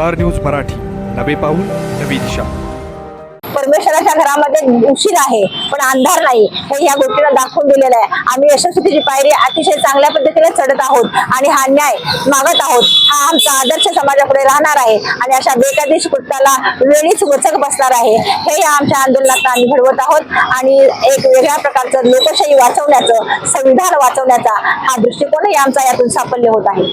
Star news Marathi. नवे पाऊल नवी दिशा. परमेश्वराच्या घरामध्ये उशीर आहे पण अंधार नाही. हे या गोष्टीला दाखवून दिलेलं आहे. आम्ही यशस्वीची पायरी अतिशय चांगल्या पद्धतीने चढत आहोत आणि हा न्याय मागत आहोत. हा आमचा आदर्श समाजापुढे राहणार आहे आणि अशा बेकायदेशीर कृत्याला वेळीच वचक बसणार आहे. हे या आमच्या आंदोलनात आम्ही घडवत आहोत आणि एक वेगळ्या प्रकारचं लोकशाही वाचवण्याचं संविधान वाचवण्याचा हा दृष्टिकोनही आमचा यातून साफल्य होत आहे.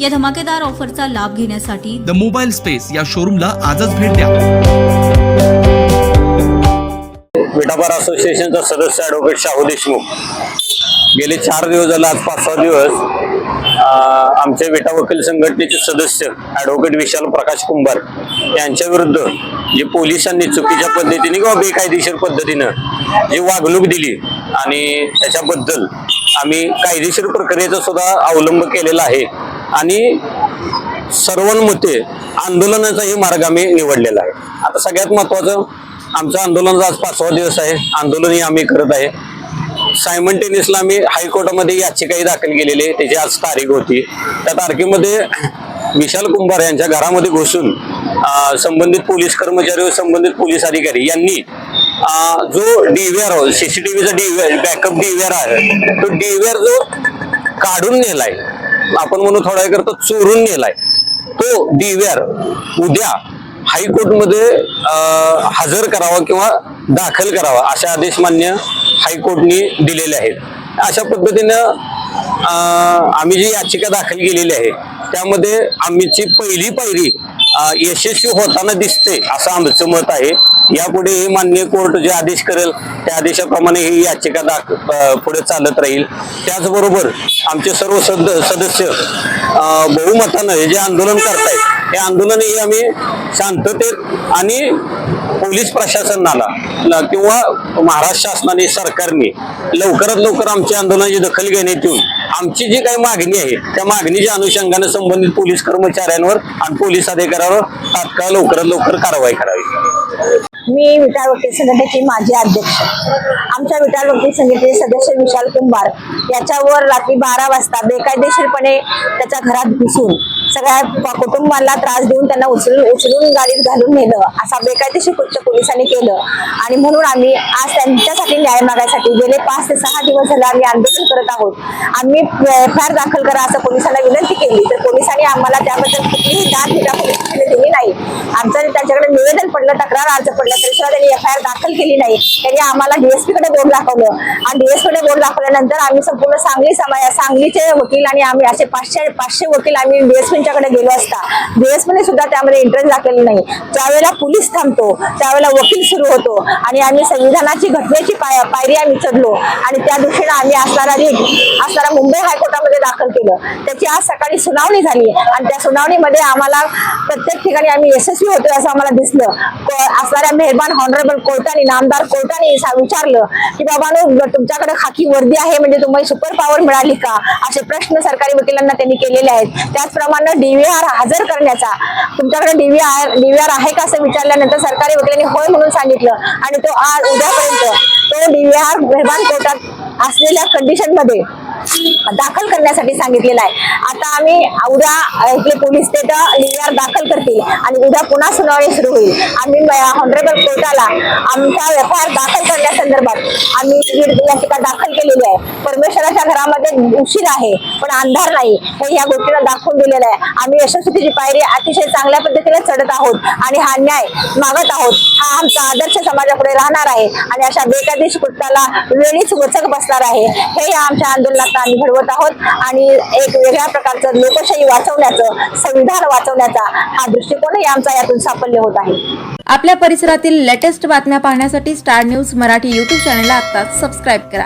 या धमाकेदार ऑफरचा लाभ घेण्यासाठी द मोबाईल स्पेस या शोरूमला आजच भेट द्या. विटाबार असोसिएशनचा सदस्य ॲडव्होकेट शाहू देशमुख. गेले चार दिवस झाले आज पाच सहा दिवस आमचे विटा वकील संघटनेचे सदस्य ॲडव्होकेट विशाल प्रकाश कुंभार यांच्या विरुद्ध जे पोलिसांनी चुकीच्या पद्धतीने किंवा बेकायदेशीर पद्धतीनं जी वागणूक दिली आणि त्याच्याबद्दल आम्ही कायदेशीर प्रक्रियेचा सुद्धा अवलंब केलेला आहे. आणि सर्वांमते आंदोलनाचाही मार्ग आम्ही निवडलेला आहे. आता सगळ्यात महत्वाचं आमचं आंदोलनाचा आज पाचवा दिवस आहे. आंदोलनही आम्ही करत आहे. सायमल्टेनियसला आम्ही हायकोर्टामध्ये याचिकाही दाखल केलेली आहे. त्याची आज तारीख होती. त्या तारखेमध्ये विशाल कुंभार यांच्या घरामध्ये घुसून संबंधित पोलीस कर्मचारी व संबंधित पोलीस अधिकारी यांनी जो डीव्हीआर सीसीटीव्हीचा डीव्हीआर बॅकअप डीव्हीआर आहे तो डीव्हीआर जो काढून नेलाय. आपण म्हणू थोडा वेळ करतो चोरून नेलाय तो डीव्हीआर उद्या हायकोर्टमध्ये हजर करावा किंवा दाखल करावा असे आदेश मान्य हायकोर्टनी दिलेले आहेत. अशा पद्धतीनं आम्ही जी याचिका दाखल केलेली आहे त्यामध्ये आमची पहिली पायरी यशस्वी होताना दिसते असं आमचं मत आहे. यापुढे हे मान्य कोर्ट जे आदेश करेल त्या आदेशाप्रमाणे ही याचिका दाख पुढे चालत राहील. त्याचबरोबर आमचे सर्व सद सदस्य बहुमतानं हे जे आंदोलन करतायत हे आंदोलन हे आम्ही शांततेत आणि पोलीस प्रशासनाला किंवा महाराष्ट्र शासनाने सरकारने लवकरात लवकर आमच्या आंदोलनाची दखल घेण्यात येऊन आमची जी काही मागणी आहे त्या मागणीच्या अनुषंगाने संबंधित पोलीस कर्मचाऱ्यांवर आणि पोलीस अधिकाऱ्यावर तात्काळ लवकरात लवकर कारवाई करावी. मी विटाळ वकील संघटनेची माजी अध्यक्ष. आमच्या विटाळ वकील संघटनेचे सदस्य विशाल कुंभार याच्यावर रात्री बारा वाजता बेकायदेशीरपणे त्याच्या घरात घुसून सगळ्या कुटुंबाला त्रास देऊन त्यांना उचलून उचलून गाडीत घालून नेलं. असा बेकायदेशीर कृत्य पोलिसांनी केलं. आणि म्हणून आम्ही आज त्यांच्यासाठी न्याय मागायसाठी गेले पाच ते सहा दिवस झाले आम्ही आंदोलन करत आहोत. आम्ही एफ आय आर दाखल करा असं पोलिसांना विनंती केली. तर पोलिसांनी आम्हाला त्याबद्दल कुठलीही दाद दिला नाही. आमचं त्यांच्याकडे निवेदन पडलं तक्रार अर्ज पडलं तरी सुद्धा त्यांनी एफ आय आर दाखल केली नाही. त्यांनी आम्हाला डीएसपी कडे बोर्ड दाखवलं. आणि डीएसपी कडे बोर्ड दाखवल्यानंतर आम्ही संपूर्ण सांगली समाज सांगलीचे वकील आणि आम्ही असे पाचशे पाचशे वकील आम्ही डीएसपींच्याकडे गेलो असता. डीएसपीने सुद्धा त्यामध्ये इंटरेस्ट दाखवलेला नाही. ज्यावेळेला पोलीस थांबतो त्यावेळेला वकील सुरू होतो. आणि आम्ही संविधानाची घटनेची पाय पायरी आम्ही चढलो. आणि त्या दृष्टीने आम्ही असणारा असणारा मुंबई हायकोर्टामध्ये दाखल केलं. त्याची आज सकाळी सुनावणी झाली आणि त्या सुनावणीमध्ये आम्हाला प्रत्येक ठिकाणी आम्ही यशस्वी होतोय असं आम्हाला दिसलं. असणाऱ्या मेहरबान हॉनरेबल कोर्टाने नामदार कोर्टाने विचारलं की बाबानो तुमच्याकडे खाकी वर्दी आहे म्हणजे तुम्हाला सुपर पॉवर मिळाली का? असे प्रश्न सरकारी वकिलांना त्यांनी केलेले आहेत. त्याचप्रमाणे डीव्हीआर हजर करण्याचा. तुमच्याकडे डीव्हीआर डीव्हीआर आहे का? असं विचारल्यानंतर सरकारी वकिलांनी होय म्हणून सांगितलं आणि तो आज उद्यापर्यंत तो डीव्हीआर मेहरबान कोर्टात असलेल्या कंडिशनमध्ये दाखल करण्यासाठी सांगितलेलं आहे. आता आम्ही उद्या इथले पोलीस ते लिहिण्यावर दाखल करतील आणि उद्या पुन्हा सुनावणी सुरू होईल. आम्ही हॉनरेबल कोर्टाला आमचा एफ आय आर दाखल करण्यासंदर्भात आम्ही याचिका दाखल केलेली आहे. परमेश्वराच्या घरामध्ये उशीर आहे पण अंधार नाही. हे या गोष्टीला दाखवून दिलेलं आहे. आम्ही यशस्वीची पायरी अतिशय चांगल्या पद्धतीने चढत आहोत आणि हा न्याय मागत आहोत. हा आमचा आदर्श समाजापुढे राहणार आहे आणि अशा बेकायदेशीर कृत्याला वेळीच वचक बसणार आहे. हे या आमच्या आंदोलनात आम्ही घडवत आहोत. आणि एक वेगळ्या प्रकारचं लोकशाही वाचवण्याचं संविधान वाचवण्याचा हा दृष्टिकोनही आमचा यातून साफल्य होत आहे. आपल्या परिसरातील लेटेस्ट बातम्या पाहण्यासाठी स्टार न्यूज मराठी युट्यूब चॅनलला आता सबस्क्राईब करा.